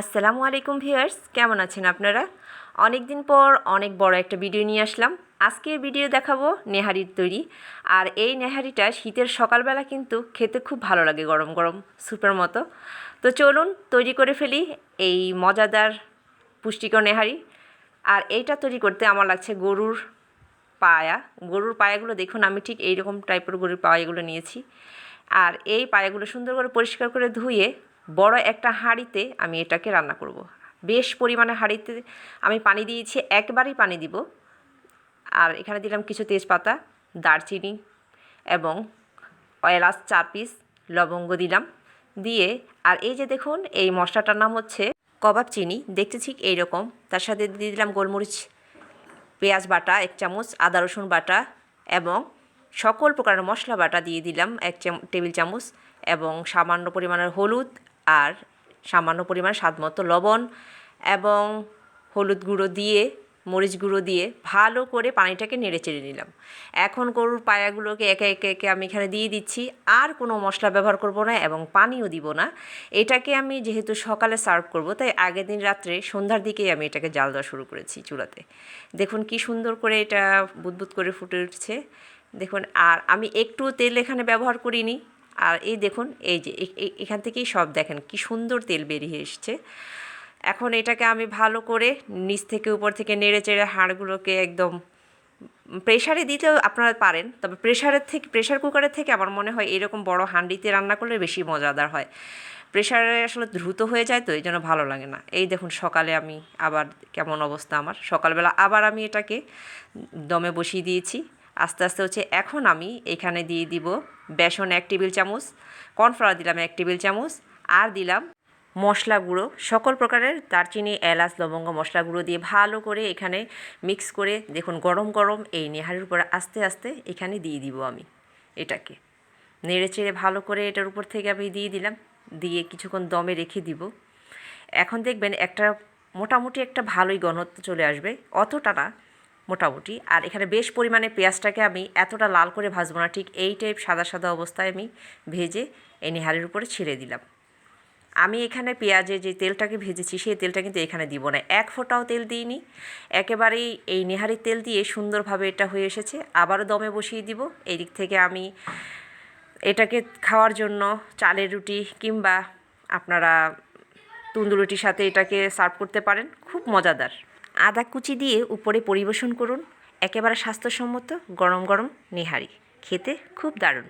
আসসালামু আলাইকুম ভিউয়ার্স, কেমন আছেন আপনারা? অনেক দিন পর অনেক বড় একটা ভিডিও নিয়ে আসলাম। আজকের ভিডিও দেখাবো নেহারির তৈরি। আর এই নেহারিটা শীতের সকালবেলা কিন্তু খেতে খুব ভালো লাগে গরম গরম স্যুপের মতো। তো চলুন তৈরি করে ফেলি এই মজাদার পুষ্টিকর নেহারি। আর এইটা তৈরি করতে আমার লাগছে গরুর পায়া। গরুর পায়াগুলো দেখুন, আমি ঠিক এইরকম টাইপের গরুর পায়াগুলো নিয়েছি। আর এই পায়াগুলো সুন্দর করে পরিষ্কার করে ধুয়ে বড় একটা হাঁড়িতে আমি এটাকে রান্না করব। বেশ পরিমাণে হাঁড়িতে আমি পানি দিয়েছি, একবারই পানি দিব। আর এখানে দিলাম কিছু তেজপাতা, দারচিনি এবং এলাচ চার পিস, লবঙ্গ দিলাম দিয়ে। আর এই যে দেখুন, এই মশলাটার নাম হচ্ছে কবাব চিনি। দেখতে ঠিক এইরকম। তার সাথে দিয়ে দিলাম গোলমরিচ, পেঁয়াজ বাটা, এক চামচ, আদা রসুন বাটা এবং সকল প্রকারের মশলা বাটা দিয়ে দিলাম, এক টেবিল চামচ এবং সামান্য পরিমাণের হলুদ আর সামান্য পরিমাণ স্বাদ মতো লবণ এবং হলুদ গুঁড়ো দিয়ে, মরিচ গুঁড়ো দিয়ে ভালো করে পানিটাকে নেড়ে চেড়ে নিলাম। এখন গরুর পায়াগুলোকে একে একে একে আমি এখানে দিয়ে দিচ্ছি। আর কোনো মশলা ব্যবহার করব না এবং পানিও দিব না। এটাকে আমি যেহেতু সকালে সার্ভ করব, তাই আগের দিন রাত্রে সন্ধ্যার দিকেই আমি এটাকে জাল দেওয়া শুরু করেছি চুলাতে। দেখুন কি সুন্দর করে এটা বুদবুদ করে ফুটে উঠছে। দেখুন, আর আমি একটু তেল এখানে ব্যবহার করিনি। আর এই দেখুন, এই যে এখান থেকেই সব দেখেন, কি সুন্দর তেল বেরিয়ে এসছে। এখন এটাকে আমি ভালো করে নিচ থেকে উপর থেকে নেড়ে চেড়ে হাড়গুলোকে একদম প্রেশারে দিতেও আপনারা পারেন, তবে প্রেশারের থেকে প্রেশার কুকারের থেকে আমার মনে হয় এরকম বড় হাঁডিতে রান্না করলে বেশি মজাদার হয়। প্রেশারে আসলে দ্রুত হয়ে যায় তো, এই জন্য ভালো লাগে না। এই দেখুন, সকালে আমি আবার কেমন অবস্থা আমার। সকালবেলা আবার আমি এটাকে দমে বসিয়ে দিয়েছি। আস্তে আস্তে হচ্ছে এখন আমি এখানে দিয়ে দিব বেসন এক টেবিল চামচ, কর্নফ্লাওয়ার দিলাম এক টেবিল চামচ, আর দিলাম মশলা গুঁড়ো। সকল প্রকারের দারচিনি, এলাচ, লবঙ্গ, মশলা গুঁড়ো দিয়ে ভালো করে এখানে মিক্স করে দেখুন গরম গরম এই নেহারির উপরে আস্তে আস্তে এখানে দিয়ে দিব আমি এটাকে। নেড়ে চেড়ে ভালো করে এটার উপর থেকে আমি দিয়ে দিলাম, দিয়ে কিছুক্ষণ দমে রেখে দিব। এখন দেখবেন একটা মোটামুটি একটা ভালোই ঘনত্ব চলে আসবে, অতটা না। মোটামুটি। আর এখানে বেশ পরিমাণে পেঁয়াজটাকে আমি এতটা লাল করে ভাজবো না, ঠিক এই টাইপ সাদা সাদা অবস্থায় আমি ভেজে এই নিহারের উপরে ছেড়ে দিলাম। আমি এখানে পেঁয়াজে যে তেলটাকে ভেজেছি, সেই তেলটা কিন্তু এখানে দিব না। এক ফোঁটাও তেল দিইনি। একেবারেই এই নেহারির তেল দিয়ে সুন্দরভাবে এটা হয়ে এসেছে। আবারও দমে বসিয়ে দিব। এই দিক থেকে আমি এটাকে খাওয়ার জন্য চালের রুটি কিংবা আপনারা তুন্দুর রুটির সাথে এটাকে সার্ভ করতে পারেন। খুব মজাদার। আদা কুচি দিয়ে উপরে পরিবেশন করুন। একেবারে স্বাস্থ্যসম্মত গরম গরম নেহারি। খেতে খুব দারুণ।